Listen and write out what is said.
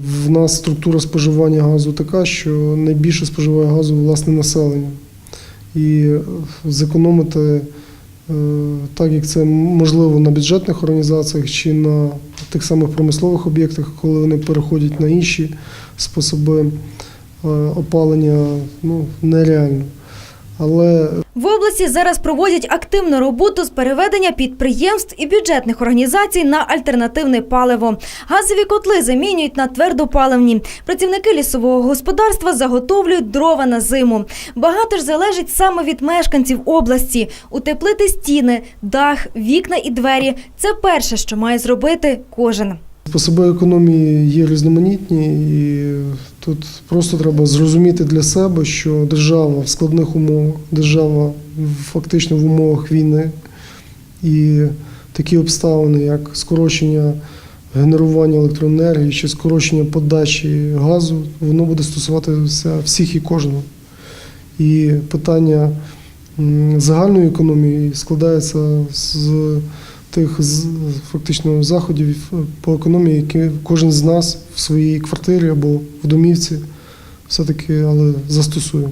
В нас структура споживання газу така, що найбільше споживає газу власне населення. І е, зекономити, е, так як це можливо на бюджетних організаціях чи на тих самих промислових об'єктах, коли вони переходять на інші способи е, опалення, ну, нереально. Але В області зараз проводять активну роботу з переведення підприємств і бюджетних організацій на альтернативне паливо. Газові котли замінюють на твердопаливні. Працівники лісового господарства заготовлюють дрова на зиму. Багато ж залежить саме від мешканців області. Утеплити стіни, дах, вікна і двері це перше, що має зробити кожен. Способи економії є різноманітні, і тут просто треба зрозуміти для себе, що держава в складних умовах, держава фактично в умовах війни і такі обставини, як скорочення генерування електроенергії чи скорочення подачі газу, воно буде стосуватися всіх і кожного. І питання загальної економії складається з тих фактично заходів по економії, які кожен з нас в своїй квартирі або в домівці все-таки але застосує.